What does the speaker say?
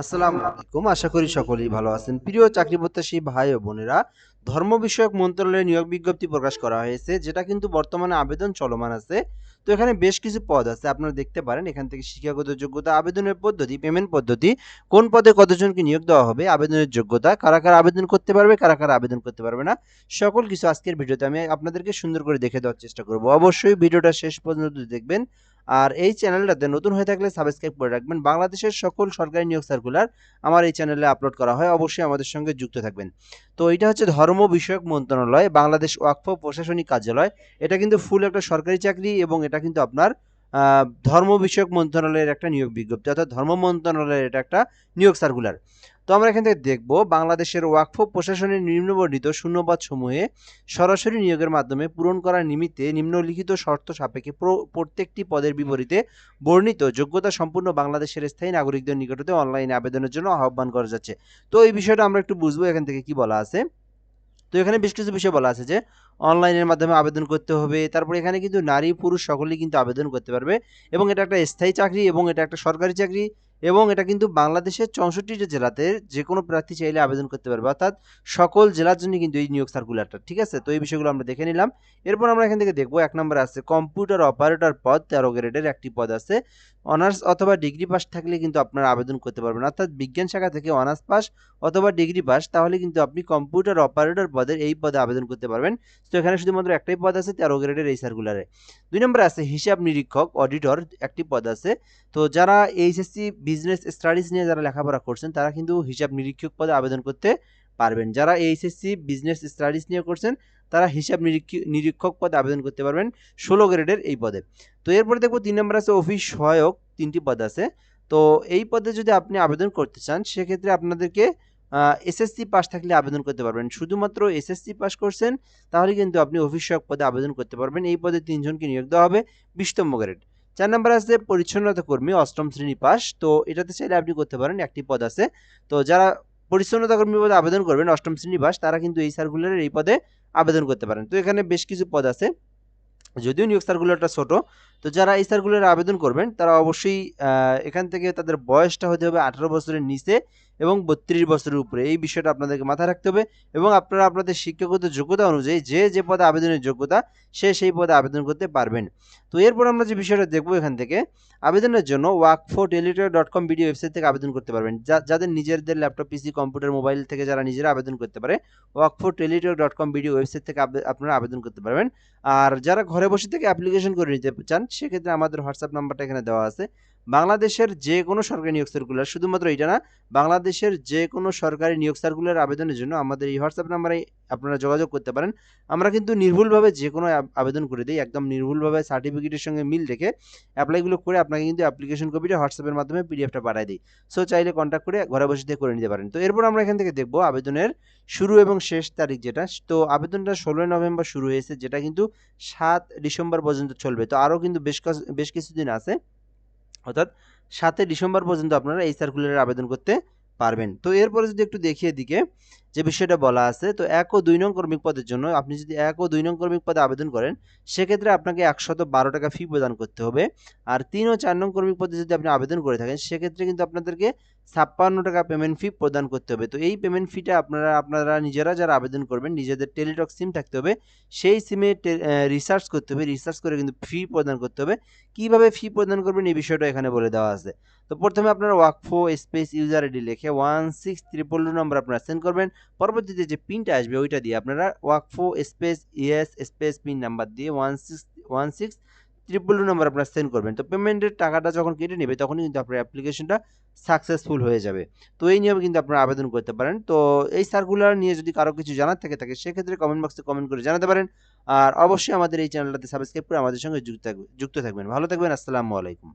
আসসালামু আলাইকুম, আশা করি সকলেই ভালো আছেন। প্রিয় চাকরি প্রত্যাশী ভাই ও বোনেরা, ধর্ম বিষয়ক মন্ত্রণালয়ের নিয়োগ বিজ্ঞপ্তি প্রকাশ করা হয়েছে, যেটা কিন্তু বর্তমানে আবেদন চলমান আছে। তো এখানে বেশ কিছু পদ আছে, আপনারা দেখতে পারেন। এখান থেকে শিক্ষাগত যোগ্যতা, আবেদনের পদ্ধতি, পেমেন্ট পদ্ধতি, কোন পদে কতজনকে নিয়োগ দেওয়া হবে, আবেদনের যোগ্যতা, কারা কারা আবেদন করতে পারবে, কারা কারা আবেদন করতে পারবে না, সকল কিছু আজকের ভিডিওতে আমি আপনাদেরকে সুন্দর করে দেখে দেওয়ার চেষ্টা করব। অবশ্যই ভিডিওটা শেষ পর্যন্ত দেখবেন। আর এই চ্যানেলটাতে নতুন হয়ে থাকলে সাবস্ক্রাইব করে রাখবেন। বাংলাদেশের সকল সরকারি নিয়োগ সার্কুলার আমার এই চ্যানেলে আপলোড করা হয়। অবশ্যই আমাদের সঙ্গে যুক্ত থাকবেন। তো এটা হচ্ছে ধর্ম বিষয়ক মন্ত্রণালয়, বাংলাদেশ ওয়াকফ প্রশাসনিক কার্যালয়। এটা কিন্তু ফুল একটা সরকারি চাকরি এবং এটা কিন্তু আপনার ধর্ম বিষয়ক মন্ত্রণালয়ের একটা নিয়োগ বিজ্ঞপ্তি অর্থাৎ ধর্ম মন্ত্রণালয়ের এটা একটা নিয়োগ সার্কুলার তো আমরা এখান থেকে দেখব বাংলাদেশের ওয়াকফ প্রশাসনের নিম্নবর্ণিত শূন্যপদ সমূহে সরাসরি নিয়োগের মাধ্যমে পূরণ করার নিমিত্তে নিম্নলিখিত শর্ত সাপেক্ষে প্র- প্রত্যেকটি পদের বিপরীতে বর্ণিত যোগ্যতা সম্পূর্ণ বাংলাদেশের স্থায়ী নাগরিকদের নিকটতে অনলাইনে আবেদনের জন্য আহ্বান করা যাচ্ছে। তো এই বিষয়টা আমরা একটু বুঝব এখান থেকে কি বলা আছে। তো এখানে বেশ কিছু বিষয় বলা আছে যে অনলাইনের মাধ্যমে আবেদন করতে হবে, তারপরে এখানে কিন্তু নারী পুরুষ সকলেই কিন্তু আবেদন করতে পারবে এবং এটা একটা স্থায়ী চাকরি এবং এটা একটা সরকারি চাকরি। এবং এটা কিন্তু বাংলাদেশের চৌষট্টিটা জেলাতে যে কোনো প্রার্থী চাইলে আবেদন করতে পারবে, অর্থাৎ সকল জেলার জন্য কিন্তু এই নিয়োগ সার্কুলারটা ঠিক আছে? তো এই বিষয়গুলো আমরা দেখে নিলাম। এরপর আমরা এখান থেকে দেখব, এক নম্বর আছে কম্পিউটার অপারেটর পদ, তেরো গ্রেডের একটি পদ আছে। অনার্স অথবা ডিগ্রি পাস থাকলে কিন্তু আপনারা আবেদন করতে পারবেন। অর্থাৎ বিজ্ঞান শাখা থেকে অনার্স পাস অথবা ডিগ্রি পাস তাহলে কিন্তু আপনি কম্পিউটার অপারেটর পদের এই পদে আবেদন করতে পারবেন। তো এখানে শুধুমাত্র একটাই পদ আছে, তেরো গ্রেডের এই সার্কুলারে দুই নম্বরে আছে হিসাব নিরীক্ষক অডিটর একটি পদ আছে। তো যারা এইচএসসি বিজনেস স্টাডিজ নিয়ে যারা লেখাপড়া করছেন, তারা কিন্তু হিসাব নিরীক্ষক পদে আবেদন করতে পারবেন। যারা এইচএসসি বিজনেস স্টাডিজ নিয়ে করছেন, তারা হিসাব নিরীক্ষ- নিরীক্ষক পদে আবেদন করতে পারবেন ষোলো গ্রেডের এই পদে। তো এরপরে দেখব তিন নম্বর আছে অফিস সহায়ক, তিনটি পদ আছে। তো এই পদে যদি আপনি আবেদন করতে চান, সেক্ষেত্রে আপনাদেরকে এসএসসি পাস থাকলে আবেদন করতে পারবেন। শুধুমাত্র এসএসসি পাস করছেন, তাহলে কিন্তু আপনি অফিস সহায়ক পদে আবেদন করতে পারবেন। এই পদে তিনজনকে নিয়োগ দেওয়া হবে বিশতম গ্রেড। চার নম্বর আছে পরিচ্ছন্নতা কর্মী, অষ্টম শ্রেণি পাস। তো এটাতে চাইলে আপনি করতে পারেন, একটি পদ আছে। তো যারা পরিচ্ছন্নতা কর্মী পদে আবেদন করবেন, অষ্টম শ্রেণি পাস, তারা কিন্তু এই সার্কুলারের এই পদে আবেদন করতে পারেন। তো এখানে বেশ কিছু পদ আছে। যদিও নিয়োগ সার্কুলারটা ছোট, তো যারা এই সার্কুলারে আবেদন করবেন, তারা অবশ্যই এখান থেকে তাদের বয়সটা হতে হবে আঠারো বছরের নিচে। এবং বত্রিশ বছরের উপরে। এই বিষয়টা আপনাদেরকে মাথায় রাখতে হবে এবং আপনারা আপনাদের শিক্ষাগত যোগ্যতা অনুযায়ী যে যে পদে আবেদনের যোগ্যতা, সে সেই পদে আবেদন করতে পারবেন। তো এরপর আমরা যে বিষয়টা দেখব এখান থেকে, আবেদনের জন্য ওয়াকফো Teletalk dot com video website থেকে আবেদন করতে পারবেন। যাদের নিজেদের ল্যাপটপ পিসি কম্পিউটার মোবাইল থেকে যারা নিজেরা আবেদন করতে পারে ওয়াকফো Teletalk dot com video website থেকে আপনারা আবেদন করতে পারবেন। আর যারা ঘরে বসে থেকে অ্যাপ্লিকেশন করে নিতে চান, সেক্ষেত্রে আমাদের হোয়াটসঅ্যাপ নাম্বারটা এখানে দেওয়া আছে। বাংলাদেশের যে কোনো সরকারি নিয়োগ সার্কুলার শুধুমাত্র এটা না, বাংলাদেশের যে কোনো সরকারি নিয়োগ সার্কুলার আবেদনের জন্য আমাদের এই হোয়াটসঅ্যাপ নাম্বারে আপনারা যোগাযোগ করতে পারেন। আমরা কিন্তু নির্ভুলভাবে যে কোনো আবেদন করে দিই, একদম নির্ভুলভাবে সার্টিফিকেটের সঙ্গে মিল রেখে অ্যাপ্লাইগুলো করে আপনাকে কিন্তু অ্যাপ্লিকেশন কপিটা হোয়াটসঅ্যাপের মাধ্যমে পিডিএফটা পাঠিয়ে দিই। সো চাইলে কন্ট্যাক্ট করে ঘরে বসে দিয়ে করে নিতে পারেন। তো, এরপর আমরা এখান থেকে দেখব আবেদনের শুরু এবং শেষ তারিখ যেটা। তো, আবেদনটা ষোলোই নভেম্বর শুরু হয়েছে, যেটা কিন্তু সাত ডিসেম্বর পর্যন্ত চলবে। তো, আরও কিন্তু বেশ বেশ কিছুদিন আছে। অর্থাৎ সাতই ডিসেম্বর পর্যন্ত আপনারা এই সার্কুলারের আবেদন করতে পারবেন। তো এরপরে যদি একটু দেখি এদিকে যে বিষয়টা বলা আছে, তো এক ও দুই নং কর্মিক পদের জন্য আপনি যদি এক ও দুই নং কর্মিক পদে আবেদন করেন, সেক্ষেত্রে আপনাকে একশত বারো টাকা ফি প্রদান করতে হবে। আর তিন ও চার নং কর্মিক পদে যদি আপনি আবেদন করে থাকেন, সেক্ষেত্রে কিন্তু আপনাদেরকে ছাপ্পান্ন টাকা পেমেন্ট ফি প্রদান করতে হবে। তো এই পেমেন্ট ফিটা আপনারা আপনারা নিজেরা যারা আবেদন করবেন, নিজেদের টেলিটক সিম থাকতে হবে। সেই সিমে রিসার্চ করতে হবে। রিসার্চ করে কিন্তু ফি প্রদান করতে হবে। কীভাবে ফি প্রদান করবেন এই বিষয়টা এখানে বলে দেওয়া আছে। তো প্রথমে আপনারা ওয়াকফো স্পেস ইউজার আইডি লিখে ওয়ান সিক্স ট্রিপল নম্বর আপনারা সেন্ড করবেন। পরবর্তীতে যে পিনটা আসবে, ওইটা দিয়ে আপনারা ওয়াকফো space ES space pin number দিয়ে one six one six triple number আপনার সেন্ড করবেন। তো পেমেন্টের টাকাটা যখন কেটে নেবে, তখনই কিন্তু আপনার অ্যাপ্লিকেশনটা সাকসেসফুল হয়ে যাবে। তো এই নিয়ে কিন্তু আপনারা আবেদন করতে পারেন। তো এই সার্কুলার নিয়ে যদি কারও কিছু জানার থাকে থাকে, সেক্ষেত্রে কমেন্ট বক্সে কমেন্ট করে জানাতে পারেন। আর অবশ্যই আমাদের এই চ্যানেলটাতে সাবস্ক্রাইব করে আমাদের সঙ্গে যুক্ত যুক্ত থাকবেন। ভালো থাকবেন, আসসালামু আলাইকুম।